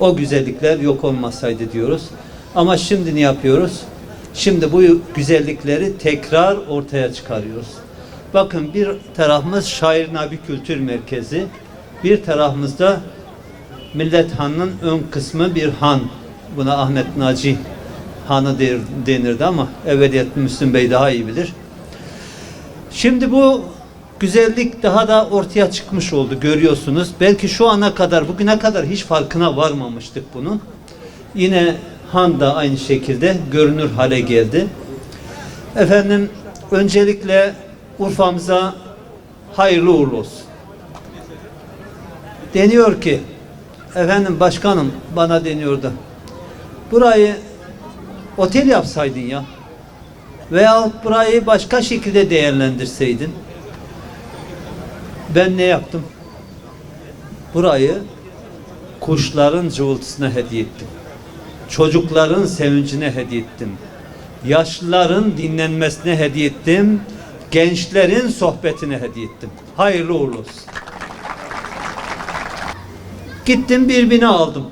O güzellikler yok olmasaydı diyoruz. Ama şimdi ne yapıyoruz? Şimdi bu güzellikleri tekrar ortaya çıkarıyoruz. Bakın bir tarafımız Şair Nabi Kültür Merkezi, bir tarafımızda Millet Hanı'nın ön kısmı bir han. Buna Ahmet Naci Hanı denirdi ama evveliyet Müslüm Bey daha iyi bilir. Şimdi bu güzellik daha da ortaya çıkmış oldu görüyorsunuz. Belki şu ana kadar bugüne kadar hiç farkına varmamıştık bunun. Yine Han da aynı şekilde görünür hale geldi. Efendim öncelikle Urfa'mıza hayırlı uğurlu olsun. Deniyor ki efendim başkanım bana deniyordu. Burayı otel yapsaydın ya veyahut burayı başka şekilde değerlendirseydin ben ne yaptım? Burayı kuşların cıvıltısına hediye ettim. Çocukların sevincine hediye ettim. Yaşlıların dinlenmesine hediye ettim. Gençlerin sohbetine hediye ettim. Hayırlı uğurlu olsun. Gittim bir bina aldım.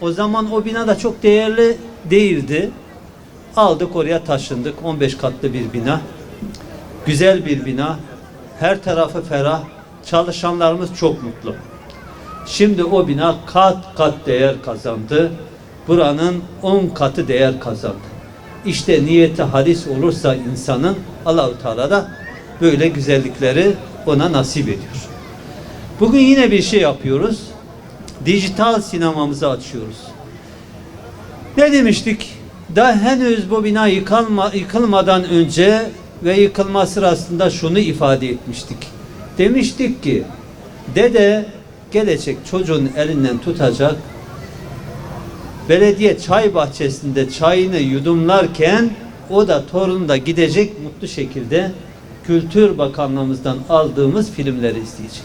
O zaman o bina da çok değerli değildi. Aldık oraya taşındık. 15 katlı bir bina. Güzel bir bina. Her tarafı ferah. Çalışanlarımız çok mutlu. Şimdi o bina kat kat değer kazandı. Buranın 10 katı değer kazandı. İşte niyeti halis olursa insanın Allahu Teala da böyle güzellikleri ona nasip ediyor. Bugün yine bir şey yapıyoruz. Dijital sinemamızı açıyoruz. Ne demiştik? Daha henüz bu bina yıkılma, yıkılmadan önce ve yıkılma sırasında şunu ifade etmiştik. Demiştik ki dede gelecek çocuğun elinden tutacak belediye çay bahçesinde çayını yudumlarken o da torun da gidecek mutlu şekilde Kültür Bakanlığımızdan aldığımız filmleri izleyecek.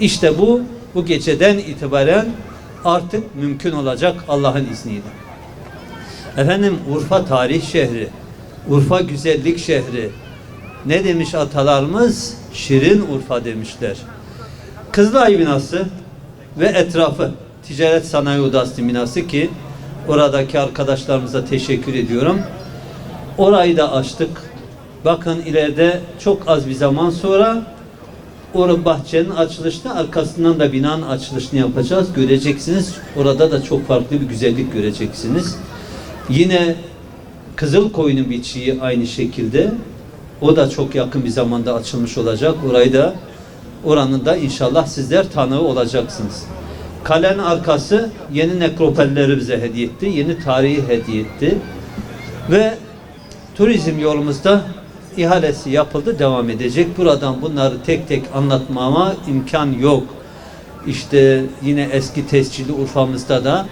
İşte bu bu geceden itibaren artık mümkün olacak Allah'ın izniyle. Efendim Urfa tarih şehri, Urfa güzellik şehri. Ne demiş atalarımız? Şirin Urfa demişler. Kızılay binası ve etrafı Ticaret Sanayi Odası binası ki oradaki arkadaşlarımıza teşekkür ediyorum. Orayı da açtık. Bakın ileride çok az bir zaman sonra Orada bahçenin açılışını arkasından da binanın açılışını yapacağız. Göreceksiniz. Orada da çok farklı bir güzellik göreceksiniz. Yine Kızıl Koyun'un biçiği aynı şekilde. O da çok yakın bir zamanda açılmış olacak. Orayı da oranın da inşallah sizler tanığı olacaksınız. Kalenin arkası yeni nekropolleri bize hediye etti. Yeni tarihi hediye etti. Ve turizm yolumuzda ihalesi yapıldı, devam edecek. Buradan bunları tek tek anlatmama imkan yok. İşte yine eski tescilli Urfa'mızda da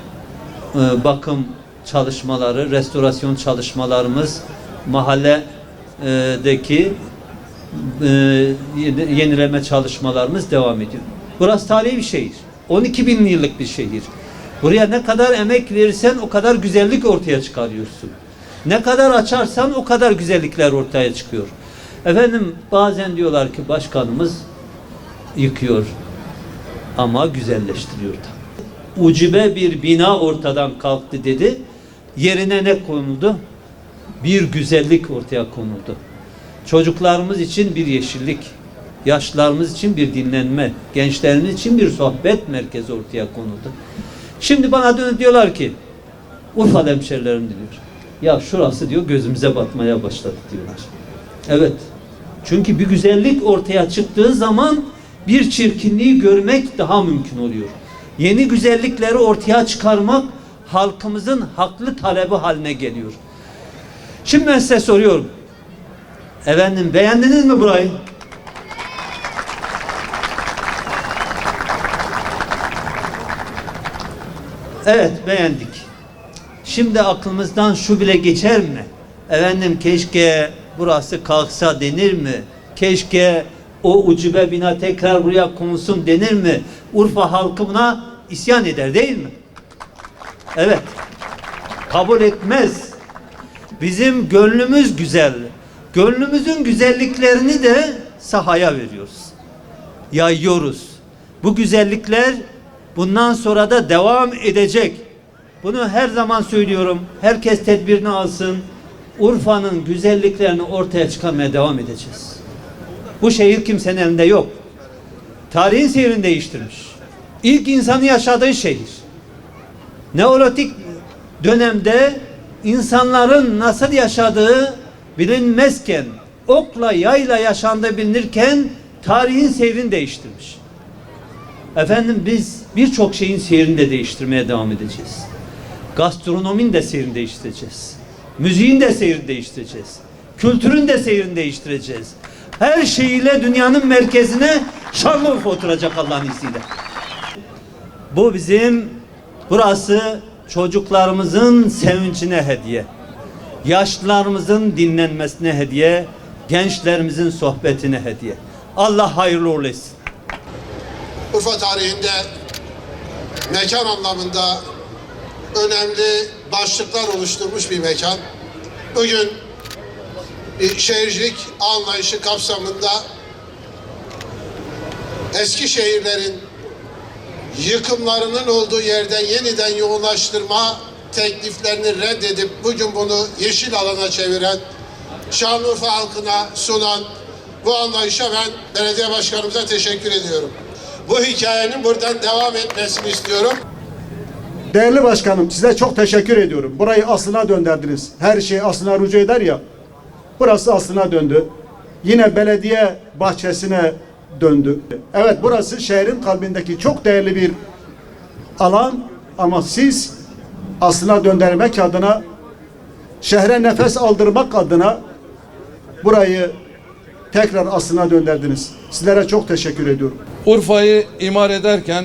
e, bakım çalışmaları, restorasyon çalışmalarımız mahalledeki e, yeni- yenileme çalışmalarımız devam ediyor. Burası tarihi bir şehir. 12 bin yıllık bir şehir. Buraya ne kadar emek verirsen o kadar güzellik ortaya çıkarıyorsun. Ne kadar açarsan o kadar güzellikler ortaya çıkıyor. Efendim bazen diyorlar ki başkanımız yıkıyor ama güzelleştiriyor da. Ucube bir bina ortadan kalktı dedi. Yerine ne konuldu? Bir güzellik ortaya konuldu. Çocuklarımız için bir yeşillik, yaşlılarımız için bir dinlenme, gençlerimiz için bir sohbet merkezi ortaya konuldu. Şimdi bana dönüp diyorlar ki Urfa hemşerilerim diyor. Ya şurası diyor gözümüze batmaya başladı diyorlar. Evet. Çünkü bir güzellik ortaya çıktığı zaman bir çirkinliği görmek daha mümkün oluyor. Yeni güzellikleri ortaya çıkarmak halkımızın haklı talebi haline geliyor. Şimdi ben size soruyorum. Efendim beğendiniz mi burayı? Evet beğendik. Şimdi aklımızdan şu bile geçer mi? Efendim keşke burası kalksa denir mi? Keşke o ucube bina tekrar buraya konsun denir mi? Urfa halkı buna isyan eder değil mi? Evet. Kabul etmez. Bizim gönlümüz güzel. Gönlümüzün güzelliklerini de sahaya veriyoruz. Yayıyoruz. Bu güzellikler bundan sonra da devam edecek. Bunu her zaman söylüyorum. Herkes tedbirini alsın. Urfa'nın güzelliklerini ortaya çıkarmaya devam edeceğiz. Bu şehir kimsenin elinde yok. Tarihin seyrini değiştirmiş. İlk insanı yaşadığı şehir. Neolitik dönemde insanların nasıl yaşadığı bilinmezken, okla yayla yaşandığı bilinirken tarihin seyrini değiştirmiş. Efendim biz birçok şeyin seyrini de değiştirmeye devam edeceğiz. Gastronominin de seyrini değiştireceğiz. Müziğin de seyrini değiştireceğiz. Kültürün de seyrini değiştireceğiz. Her şeyiyle dünyanın merkezine Şanlıurfa oturacak Allah'ın izniyle. Bu bizim burası çocuklarımızın sevincine hediye. Yaşlılarımızın dinlenmesine hediye, gençlerimizin sohbetine hediye. Allah hayırlı uğurlu etsin. Urfa tarihinde mekan anlamında önemli başlıklar oluşturmuş bir mekan. Bugün bir şehircilik anlayışı kapsamında eski şehirlerin yıkımlarının olduğu yerden yeniden yoğunlaştırma tekliflerini reddedip bugün bunu yeşil alana çeviren Şanlıurfa halkına sunan bu anlayışa ben belediye başkanımıza teşekkür ediyorum. Bu hikayenin buradan devam etmesini istiyorum. Değerli başkanım size çok teşekkür ediyorum. Burayı aslına döndürdünüz. Her şey aslına rücu eder ya. Burası aslına döndü. Yine belediye bahçesine döndü. Evet burası şehrin kalbindeki çok değerli bir alan ama siz aslına döndürmek adına şehre nefes aldırmak adına burayı tekrar aslına döndürdünüz. Sizlere çok teşekkür ediyorum. Urfa'yı imar ederken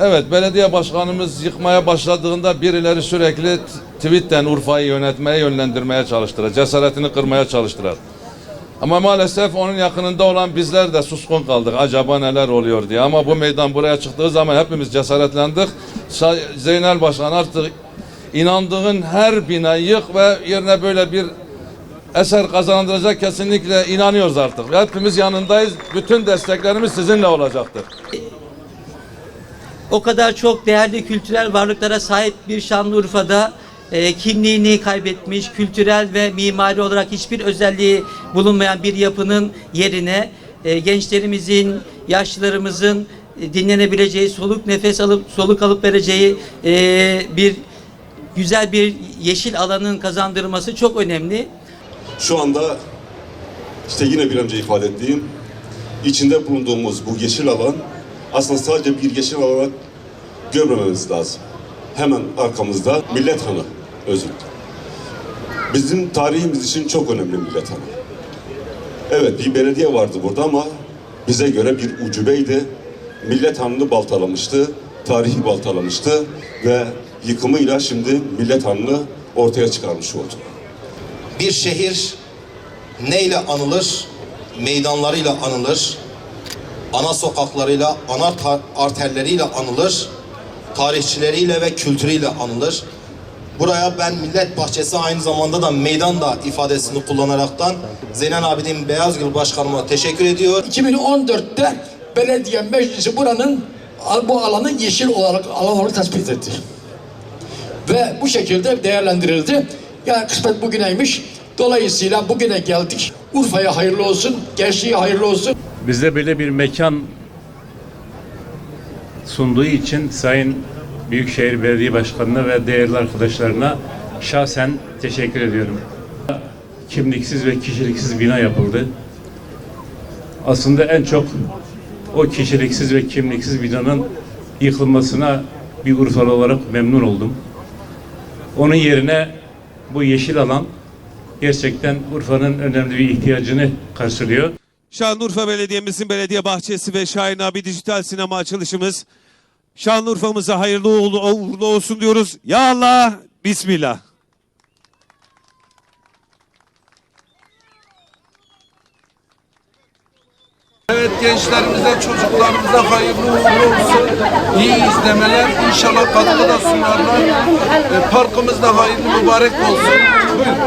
evet belediye başkanımız yıkmaya başladığında birileri sürekli tweetten Urfa'yı yönetmeye yönlendirmeye çalıştılar. Cesaretini kırmaya çalıştılar. Ama maalesef onun yakınında olan bizler de suskun kaldık. Acaba neler oluyor diye. Ama bu meydan buraya çıktığı zaman hepimiz cesaretlendik. Sa- Zeynel Başkan artık inandığın her binayı yık ve yerine böyle bir eser kazandıracak kesinlikle inanıyoruz artık. Hepimiz yanındayız. Bütün desteklerimiz sizinle olacaktır. o kadar çok değerli kültürel varlıklara sahip bir Şanlıurfa'da e, kimliğini kaybetmiş, kültürel ve mimari olarak hiçbir özelliği bulunmayan bir yapının yerine e, gençlerimizin, yaşlılarımızın e, dinlenebileceği, soluk nefes alıp soluk alıp vereceği e, bir güzel bir yeşil alanın kazandırılması çok önemli. Şu anda işte yine bir önce ifade ettiğim içinde bulunduğumuz bu yeşil alan aslında sadece bir yeşil olarak görmememiz lazım. Hemen arkamızda Millet Hanı özür. Bizim tarihimiz için çok önemli Millet Hanı. Evet bir belediye vardı burada ama bize göre bir ucubeydi. Millet Hanı'nı baltalamıştı, tarihi baltalamıştı ve yıkımıyla şimdi Millet Hanı'nı ortaya çıkarmış oldu. Bir şehir neyle anılır? Meydanlarıyla anılır. Ana sokaklarıyla, ana arterleriyle anılır. Tarihçileriyle ve kültürüyle anılır. Buraya ben Millet Bahçesi aynı zamanda da meydan da ifadesini kullanaraktan Zeynel Abidin Beyazgül Başkanıma teşekkür ediyor. 2014'te belediye meclisi buranın bu alanı yeşil olarak alan olarak tespit etti. Ve bu şekilde değerlendirildi. Yani kısmet bugüneymiş. Dolayısıyla bugüne geldik. Urfa'ya hayırlı olsun, gençliğe hayırlı olsun. bize böyle bir mekan sunduğu için Sayın Büyükşehir Belediye Başkanı'na ve değerli arkadaşlarına şahsen teşekkür ediyorum. Kimliksiz ve kişiliksiz bina yapıldı. Aslında en çok o kişiliksiz ve kimliksiz binanın yıkılmasına bir Urfalı olarak memnun oldum. Onun yerine bu yeşil alan gerçekten Urfa'nın önemli bir ihtiyacını karşılıyor. Şanlıurfa Belediye'mizin belediye bahçesi ve Şahin abi dijital sinema açılışımız. Şanlıurfa'mıza hayırlı uğurlu, olsun diyoruz. Ya Allah, Bismillah. Gençlerimize, çocuklarımıza hayırlı uğurlu olsun. İyi izlemeler. İnşallah katkı da sunarlar. E, parkımız da hayırlı mübarek olsun. Buyurun.